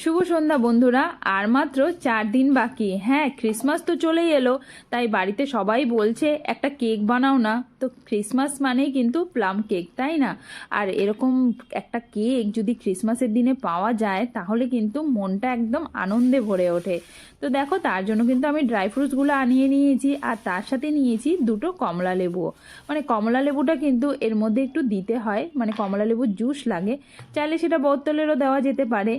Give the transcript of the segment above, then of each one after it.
শুভ সন্ধ্যা বন্ধুরা, আর মাত্র চার দিন বাকি। হ্যাঁ ক্রিসমাস তো চলেই এলো, তাই বাড়িতে সবাই বলছে, একটা কেক বানাও না। তো ক্রিসমাস মানেই কিন্তু প্লাম কেক তাই না? আর এরকম একটা কেক যদি ক্রিসমাসের দিনে পাওয়া যায়, তাহলে কিন্তু মনটা একদম আনন্দে ভরে ওঠে। তো দেখো, তার জন্য কিন্তু আমি ড্রাই ফ্রুটসগুলো আনিয়ে নিয়েছি, আর তার সাথে নিয়েছি দুটো কমলা লেবুও মানে কমলা লেবুটা কিন্তু এর মধ্যে একটু দিতে হয় মানে কমলা লেবুর জুস লাগে। চাইলে সেটা বোতলেরও দেওয়া যেতে পারে।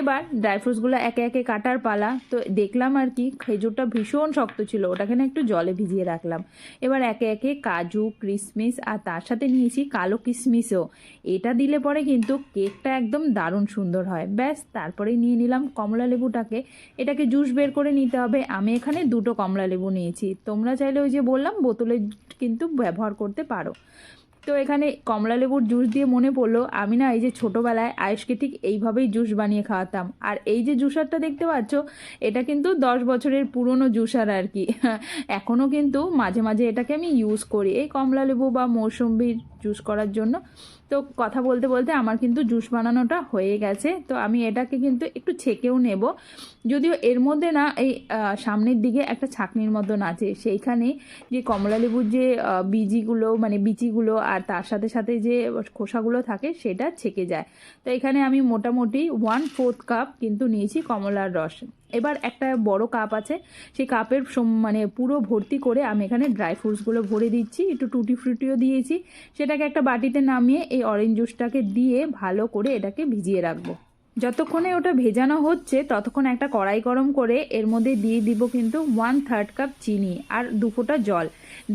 এবার ড্রাই ফ্রুটসগুলো একে একে কাটার পালা। তো দেখলাম আর কি, খেজুরটা ভীষণ শক্ত ছিল, ওটাকে না একটু জলে ভিজিয়ে রাখলাম। এবার একে একে কাজু কিশমিশ আর তার সাথে নিয়েছি কালো কিশমিশও এটা দিলে পরে কিন্তু কেকটা একদম দারুণ সুন্দর হয়। ব্যাস তারপরে নিয়ে নিলাম কমলা লেবুটাকে। এটাকে জুস বের করে নিতে হবে। আমি এখানে দুটো কমলা লেবু নিয়েছি। তোমরা চাইলে ওই যে বললাম, বোতলে কিন্তু ব্যবহার করতে পারো। তো এখানে কমলা লেবুর জুস দিয়ে মনে পড়ল, আমি না এই যে ছোটোবেলায় আয়েশকে ঠিক এইভাবেই জুস বানিয়ে খাওয়াতাম। আর এই যে জুসারটা দেখতে পাচ্ছ, এটা কিন্তু দশ বছরের পুরনো জুসার আর কি। এখনও কিন্তু মাঝে মাঝে এটাকে আমি ইউজ করি, এই কমলা লেবু বা মৌসুম্বির জুস করার জন্য। তো কথা বলতে বলতে আমার কিন্তু জুস বানানোটা হয়ে গেছে, তো আমি এটাকে কিন্তু একটু ছেঁকেও নেব। যদিও এর মধ্যে না এই সামনের দিকে একটা ছাকনির মতন আছে, সেইখানে যে কমলা লেবুর যে বীজিগুলো মানে বিচিগুলো আর তার সাথে সাথে যে খোসাগুলো থাকে সেটা ছেকে যায়। তো এখানে আমি মোটামুটি ওয়ান ফোর্থ কাপ কিন্তু নিয়েছি কমলার রস। এবার একটা বড় কাপ আছে, সেই কাপের মানে পুরো ভর্তি করে আমি এখানে ড্রাই ফ্রুটসগুলো ভরে দিচ্ছি, একটু টুটি ফ্রুটিও দিয়েছি। সেটাকে একটা বাটিতে নামিয়ে এই অরেঞ্জ জুসটাকে দিয়ে ভালো করে এটাকে ভিজিয়ে রাখব। যতক্ষণে ওটা ভেজানো হচ্ছে, ততক্ষণ একটা কড়াই গরম করে এর মধ্যে দিয়ে দিব কিন্তু ওয়ান থার্ড কাপ চিনি আর দু ফোঁটা জল।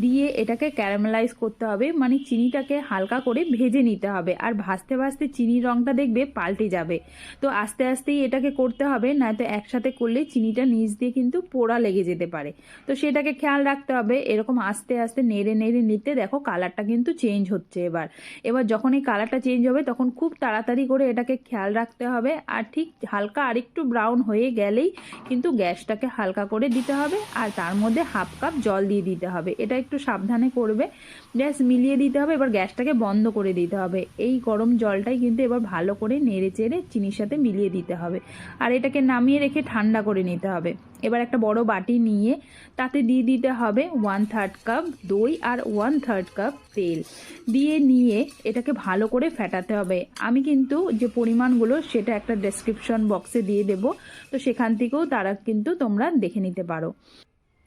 দিয়ে এটাকে ক্যারামেলাইজ করতে হবে মানে চিনিটাকে হালকা করে ভেজে নিতে হবে। আর ভাজতে ভাজতে চিনির রঙটা দেখবে পাল্টে যাবে। তো আস্তে আস্তেই এটাকে করতে হবে, নয়তো একসাথে করলে চিনিটা নিচ দিয়ে কিন্তু পোড়া লেগে যেতে পারে। তো সেটাকে খেয়াল রাখতে হবে, এরকম আস্তে আস্তে নেড়ে নেড়ে নিতে দেখো কালারটা কিন্তু চেঞ্জ হচ্ছে এবার। এবার যখন এই কালারটা চেঞ্জ হবে, তখন খুব তাড়াতাড়ি করে এটাকে খেয়াল রাখতে হবে আর ঠিক হালকা আরেকটু ব্রাউন হয়ে গেলেই কিন্তু গ্যাসটাকে হালকা করে দিতে হবে আর তার মধ্যে হাফ কাপ জল দিয়ে দিতে হবে। এটা একটু সাবধানে করবে। গ্যাস মিলিয়ে দিতে হবে। এবার গ্যাসটাকে বন্ধ করে দিতে হবে। এই গরম জলটাই কিন্তু এবার ভালো করে নেড়ে চেড়ে চিনির সাথে মিলিয়ে দিতে হবে। আর এটাকে নামিয়ে রেখে ঠান্ডা করে নিতে হবে। এবার একটা বড় বাটি নিয়ে তাতে দিয়ে দিতে হবে ওয়ান থার্ড কাপ দই আর ওয়ান থার্ড কাপ তেল। দিয়ে নিয়ে এটাকে ভালো করে ফেটাতে হবে। আমি কিন্তু যে পরিমাণগুলো সেটা একটা ডেসক্রিপশন বক্সে দিয়ে দেব। তো সেখান থেকেও তারা কিন্তু তোমরা দেখে নিতে পারো।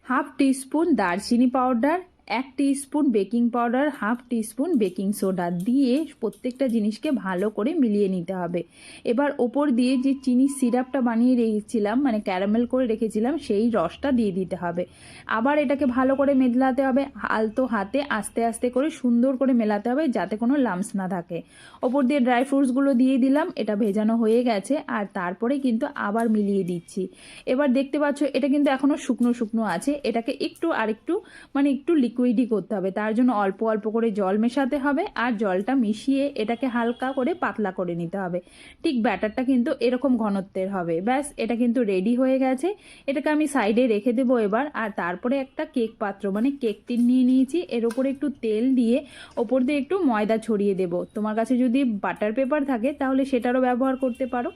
হাফ টিস্পুন দারচিনি পাউডার এক spoon baking powder half teaspoon baking soda দিয়ে প্রত্যেকটা জিনিসকে ভালো করে মিলিয়ে নিতে হবে। এবার ওপর দিয়ে যে চিনির সিরাপটা বানিয়ে রেখেছিলাম মানে ক্যারামেল করে রেখেছিলাম, সেই রসটা দিয়ে দিতে হবে। আবার এটাকে ভালো করে মেদলাতে হবে, আলতো হাতে আস্তে আস্তে করে সুন্দর করে মেলাতে হবে, যাতে কোনো লামস না থাকে। ওপর দিয়ে ড্রাই ফ্রুটসগুলো দিয়ে দিলাম, এটা ভেজানো হয়ে গেছে, আর তারপরে কিন্তু আবার মিলিয়ে দিচ্ছি। এবার দেখতে পাচ্ছ, এটা কিন্তু এখনও শুকনো শুকনো আছে, এটাকে একটু আরেকটু মানে একটু লিকুইড লিকুইডই করতে হবে। তার জন্য অল্প অল্প করে জল মেশাতে হবে আর জলটা মিশিয়ে এটাকে হালকা করে পাতলা করে নিতে হবে। ঠিক ব্যাটারটা কিন্তু এরকম ঘনত্বের হবে। ব্যাস, এটা কিন্তু রেডি হয়ে গেছে। এটাকে আমি সাইডে রেখে দেবো এবার। আর তারপরে একটা কেক পাত্র মানে কেক টিন নিয়ে নিয়েছি। এর ওপরে একটু তেল দিয়ে ওপর দিয়ে একটু ময়দা ছড়িয়ে দেব। তোমার কাছে যদি বাটার পেপার থাকে, তাহলে সেটারও ব্যবহার করতে পারো।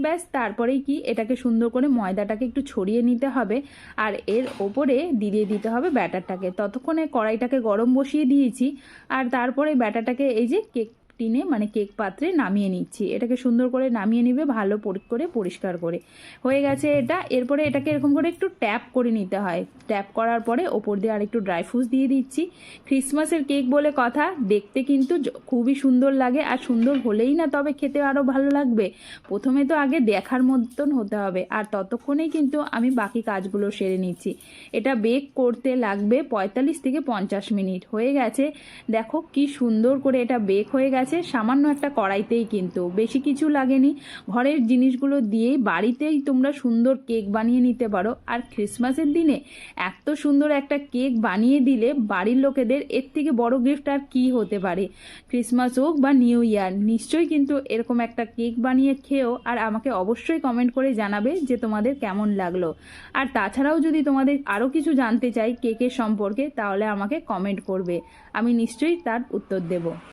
ব্যাস, তারপরেই কি? এটাকে সুন্দর করে ময়দাটাকে একটু ছড়িয়ে নিতে হবে। আর এর ওপরে দিয়ে দিতে হবে ব্যাটারটাকে। ততক্ষণে কড়াইটাকে গরম বসিয়ে দিয়েছি আর তারপরে ব্যাটাটাকে এই যে কেক টিনে মানে কেক পাত্রে নামিয়ে নিচ্ছি। এটাকে সুন্দর করে নামিয়ে নিবে, ভালো করে পরিষ্কার করে। হয়ে গেছে এটা। এরপরে এটাকে এরকম করে একটু ট্যাপ করে নিতে হয়। ট্যাপ করার পরে ওপর দিয়ে আর একটু ড্রাই ফ্রুটস দিয়ে দিচ্ছি। ক্রিসমাসের কেক বলে কথা, দেখতে কিন্তু খুবই সুন্দর লাগে। আর সুন্দর হলেই না তবে খেতে আরও ভালো লাগবে। প্রথমে তো আগে দেখার মতন হতে হবে। আর ততক্ষণেই কিন্তু আমি বাকি কাজগুলো সেরে নিচ্ছি। এটা বেক করতে লাগবে পঁয়তাল্লিশ থেকে পঞ্চাশ মিনিট। হয়ে গেছে। দেখো কি সুন্দর করে এটা বেক হয়ে গেছে। আছে, সামান্য একটা কড়াইতেই কিন্তু। বেশি কিছু লাগেনি। ঘরের জিনিসগুলো দিয়েই বাড়িতেই তোমরা সুন্দর কেক বানিয়ে নিতে পারো। আর ক্রিসমাসের দিনে এত সুন্দর একটা কেক বানিয়ে দিলে বাড়ির লোকেদের এর থেকে বড় গিফট আর কি হতে পারে? ক্রিসমাস হোক বা নিউ ইয়ার, নিশ্চয়ই কিন্তু এরকম একটা কেক বানিয়ে খেয়েও আর আমাকে অবশ্যই কমেন্ট করে জানাবে যে তোমাদের কেমন লাগল। আর তাছাড়াও যদি তোমাদের আরও কিছু জানতে চাই কেকের সম্পর্কে, তাহলে আমাকে কমেন্ট করবে। আমি নিশ্চয়ই তার উত্তর দেব।